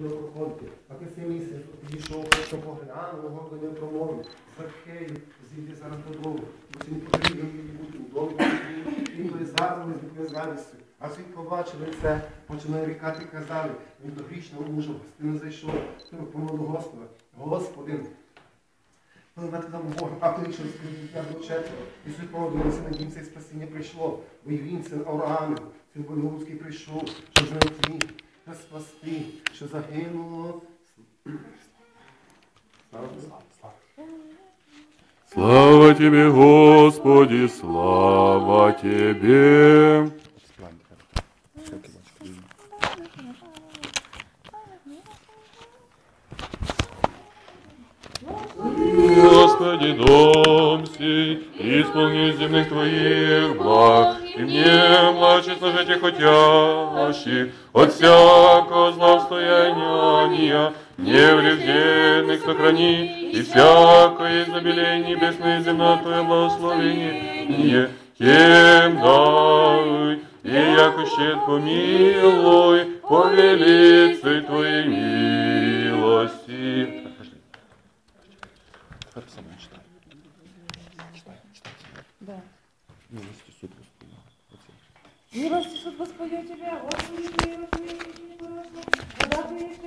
що не. А цей місяць підійшов, що поглянув, гордо не промовив. Захею, зійди зараз додому. Бо сьогодні потрібно мені бути в домі. Інколи задали з радістю. А світ побачили це, починає рікати і казали. Він до грішного мужа, не зайшов. Помилу Господа. Господин, Пливати нам Бога, а коли що розкриття до четверо, і поводилися на дім це спасіння прийшло, бо й він, син Авраамів, син Богословський прийшов, щоб знайти що загинуло. Слава Тебе, Господи, слава Тебе. Господи, дом сей, исполни земных Твоих благ, и мне, младший служите хотящих, от всякого злостояния, неврежденных сохрани, и всякое изобилие небесное и Твое благословение, тем дай, и яко щет помилуй, по велице Твоей Да. Милості суд Господня. Оце. Милости суд Господи тебя, Господи, не прошло. Вода ты есть,